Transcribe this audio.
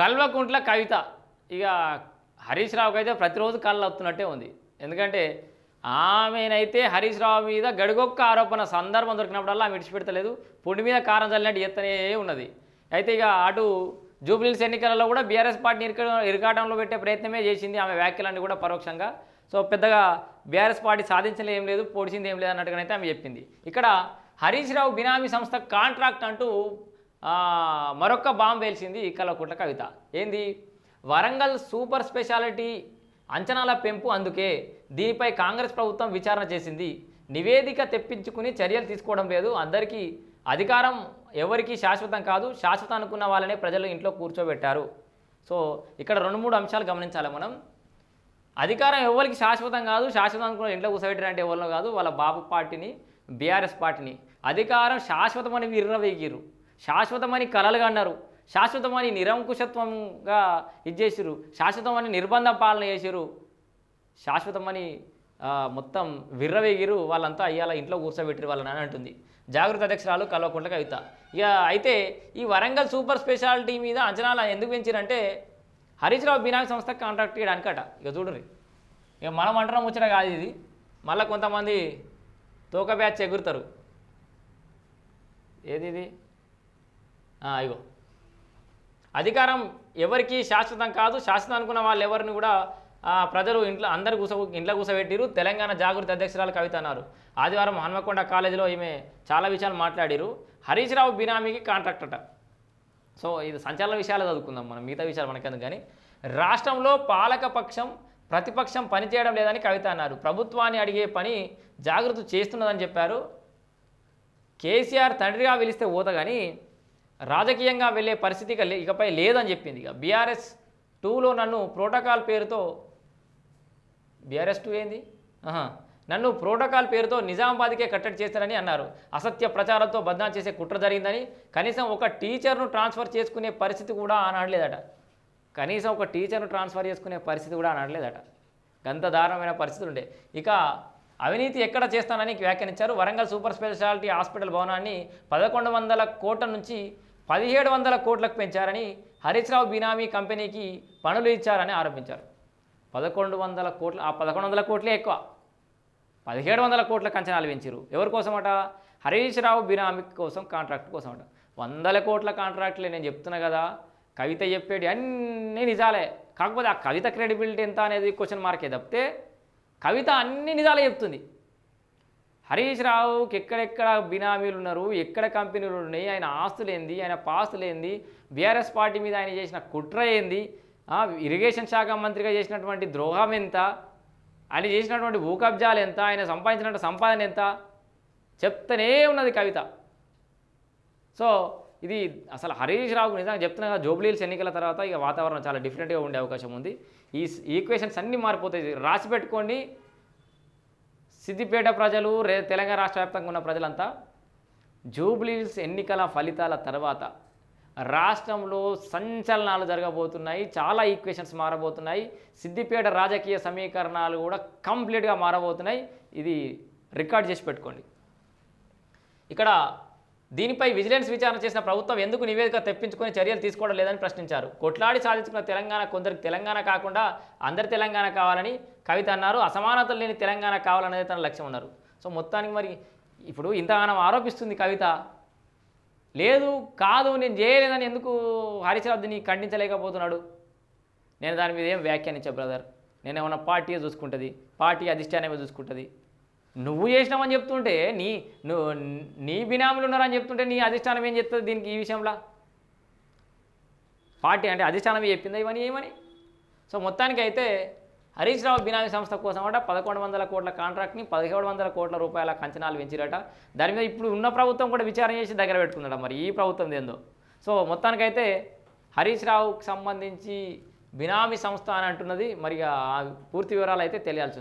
కల్వకుంట్ల కవిత. ఇక హరీష్ రావుకి అయితే ప్రతిరోజు కళ్ళు వస్తున్నట్టే ఉంది. ఎందుకంటే ఆమెనైతే హరీష్ రావు మీద గడిగొక్క ఆరోపణ సందర్భం దొరికినప్పుడల్లా ఆమె విడిచిపెడతలేదు. పొడి మీద కారం చల్లినట్టు ఎత్తనే ఉన్నది. అయితే ఇక అటు జూబ్లీస్ ఎన్నికలలో కూడా బీఆర్ఎస్ పార్టీని ఇరుక ఇరకాటంలో పెట్టే ప్రయత్నమే చేసింది ఆమె వ్యాఖ్యలన్నీ కూడా పరోక్షంగా. సో పెద్దగా బీఆర్ఎస్ పార్టీ సాధించలే ఏం లేదు పొడిచింది ఏం లేదు అన్నట్టుగానైతే ఆమె చెప్పింది. ఇక్కడ హరీష్ రావు బినామీ సంస్థ కాంట్రాక్ట్ అంటూ మరొక బాంబు వేల్చింది కల్వకుంట్ల కవిత. ఏంది? వరంగల్ సూపర్ స్పెషాలిటీ అంచనాల పెంపు అందుకే దీనిపై కాంగ్రెస్ ప్రభుత్వం విచారణ చేసింది. నివేదిక తెప్పించుకుని చర్యలు తీసుకోవడం లేదు. అందరికీ అధికారం ఎవరికీ శాశ్వతం కాదు. శాశ్వతం అనుకున్న వాళ్ళనే ప్రజలు ఇంట్లో కూర్చోబెట్టారు. సో ఇక్కడ రెండు మూడు అంశాలు గమనించాలి మనం. అధికారం ఎవరికి శాశ్వతం కాదు శాశ్వతం అనుకున్న ఇంట్లో కూర్చోబెట్టారంటే ఎవరిలో కాదు వాళ్ళ బాబు పార్టీని బీఆర్ఎస్ పార్టీని. అధికారం శాశ్వతం అని విర్రవేగిరు శాశ్వతమని కలలుగా అన్నారు. శాశ్వతమని నిరంకుశత్వంగా ఇచ్చేసిరు శాశ్వతమని నిర్బంధ పాలన చేసిరు శాశ్వతమని మొత్తం విర్రవేగిరు వాళ్ళంతా అయ్యాల ఇంట్లో కూర్చోబెట్టిరు వాళ్ళని అని అంటుంది. జాగృత అధ్యక్షురాలు కల్వకుంట్ల కవిత. ఇక అయితే ఈ వరంగల్ సూపర్ స్పెషాలిటీ మీద అంచనాలు ఎందుకు పెంచారంటే హరీష్ రావు బినామీ సంస్థ కాంట్రాక్ట్ చేయడానికట ఇక చూడండి ఇక మనం అంటున్నాం వచ్చిన కాదు ఇది. మళ్ళీ కొంతమంది తోక బ్యాచ్ ఎగురుతారు. ఏది ఇది? ఇగో. అధికారం ఎవరికి శాశ్వతం కాదు శాశ్వతం అనుకున్న వాళ్ళు ఎవరిని కూడా ప్రజలు ఇంట్లో అందరు కూస ఇంట్లో కూసబెట్టిరు. తెలంగాణ జాగృతి అధ్యక్షురాలు కవిత అన్నారు. ఆదివారం హన్మకొండ కాలేజీలో ఈమె చాలా విషయాలు మాట్లాడిరు. హరీష్ రావు బినామీకి కాంట్రాక్ట్ అట. సో ఇది సంచలన విషయాలు చదువుకుందాం మనం మిగతా విషయాలు మనకెందుకు కానీ. రాష్ట్రంలో పాలక పక్షం ప్రతిపక్షం పనిచేయడం లేదని కవిత అన్నారు. ప్రభుత్వాన్ని అడిగే పని జాగృతి చేస్తున్నదని చెప్పారు. కేసీఆర్ తండ్రిగా పిలిస్తే పోత కానీ రాజకీయంగా వెళ్ళే పరిస్థితి ఇకపై లేదని చెప్పింది. ఇక బీఆర్ఎస్ టూలో నన్ను ప్రోటోకాల్ పేరుతో బీఆర్ఎస్ టూ ఏంది? ఆహా. నన్ను ప్రోటోకాల్ పేరుతో నిజామాబాద్కే కట్టడి చేశారని అన్నారు. అసత్య ప్రచారంతో బద్నాం చేసే కుట్ర జరిగిందని కనీసం ఒక టీచర్ను ట్రాన్స్ఫర్ చేసుకునే పరిస్థితి కూడా అనడలేదట కనీసం ఒక టీచర్ను ట్రాన్స్ఫర్ చేసుకునే పరిస్థితి కూడా అనడలేదట గంత దారుణమైన పరిస్థితులు ఉండే. ఇక అవినీతి ఎక్కడ చేస్తానని వ్యాఖ్యానించారు. వరంగల్ సూపర్ స్పెషాలిటీ హాస్పిటల్ భవనాన్ని పదకొండు వందల కోట్ల నుంచి పదిహేడు వందల కోట్లకు పెంచారని హరీష్ రావు బినామీ కంపెనీకి పనులు ఇచ్చారని ఆరోపించారు. పదకొండు వందల కోట్ల ఆ పదకొండు వందల కోట్లే ఎక్కువ. పదిహేడు వందల కోట్ల కంచనాలు పెంచారు ఎవరి కోసమట? హరీష్ రావు బినామీ కోసం కాంట్రాక్ట్ కోసమట. వందల కోట్ల కాంట్రాక్ట్లే నేను చెప్తున్నా కదా. కవిత చెప్పేటి అన్నీ నిజాలే. కాకపోతే ఆ కవిత క్రెడిబిలిటీ ఎంత అనేది క్వశ్చన్ మార్కే తప్పితే కవిత అన్ని నిజాలే చెప్తుంది. హరీష్ రావుకి ఎక్కడెక్కడ బినామీలు ఉన్నారు ఎక్కడ కంపెనీలు ఉన్నాయి? ఆయన ఆస్తులు ఏంది ఆయన పాస్తులు ఏంది బీఆర్ఎస్ పార్టీ మీద ఆయన చేసిన కుట్ర ఏంది? ఇరిగేషన్ శాఖ మంత్రిగా చేసినటువంటి ద్రోహం ఎంత? ఆయన చేసినటువంటి భూకబ్జాలు ఎంత? ఆయన సంపాదించినటువంటి సంపాదన ఎంత? చెప్తూనే ఉన్నది కవిత. సో ఇది అసలు హరీష్ రావుకు నిజంగా చెప్తున్నా జోబ్లీల్స్ ఎన్నికల తర్వాత ఇక వాతావరణం చాలా డిఫరెంట్గా ఉండే అవకాశం ఉంది. ఈ ఈక్వేషన్స్ అన్నీ మారిపోతాయి. రాసి పెట్టుకోండి. సిద్దిపేట ప్రజలు రే తెలంగాణ రాష్ట్ర వ్యాప్తంగా ఉన్న ప్రజలంతా జూబ్లీస్ ఎన్నికల ఫలితాల తర్వాత రాష్ట్రంలో సంచలనాలు జరగబోతున్నాయి చాలా ఈక్వేషన్స్ మారబోతున్నాయి సిద్దిపేట రాజకీయ సమీకరణాలు కూడా కంప్లీట్గా మారబోతున్నాయి. ఇది రికార్డ్ చేసి పెట్టుకోండి. ఇక్కడ దీనిపై విజిలెన్స్ విచారణ చేసిన ప్రభుత్వం ఎందుకు నివేదిక తెప్పించుకుని చర్యలు తీసుకోవడం లేదని ప్రశ్నించారు. కొట్లాడి సాధించుకున్న తెలంగాణ కొందరికి తెలంగాణ కాకుండా అందరి తెలంగాణ కావాలని కవిత అన్నారు. అసమానతలు లేని తెలంగాణ కావాలనేది తన లక్ష్యం ఉన్నారు సో మొత్తానికి మరి ఇప్పుడు ఇంతగానం ఆరోపిస్తుంది కవిత. లేదు కాదు నేను చేయలేదని ఎందుకు హరీశ్రావు ఖండించలేకపోతున్నాడు? నేను దాని మీద ఏం వ్యాఖ్యానించా బ్రదర్? నేను ఏమన్నా పార్టీ చూసుకుంటుంది. పార్టీ అధిష్టానమే చూసుకుంటుంది. నువ్వు చేసినావని చెప్తుంటే నీ నువ్వు నీ బినాములు ఉన్నారని చెప్తుంటే నీ అధిష్టానం ఏం చెప్తుంది దీనికి ఈ విషయంలో? పార్టీ అంటే అధిష్టానం చెప్పిందా ఇవని ఏమని? సో మొత్తానికి అయితే హరీష్ రావు బినామీ సంస్థ కోసం అట పదకొండు వందల కోట్ల కాంట్రాక్ట్ని పదిహేడు వందల కోట్ల రూపాయల కంచనాలు పెంచిరట. దాని మీద ఇప్పుడు ఉన్న ప్రభుత్వం కూడా విచారణ చేసి దగ్గర పెట్టుకుందట మరి ఈ ప్రభుత్వం ఏందో. సో మొత్తానికైతే హరీష్ రావుకి సంబంధించి బినామీ సంస్థ అని అంటున్నది. మరి ఆ పూర్తి వివరాలు అయితే తెలియాల్సింది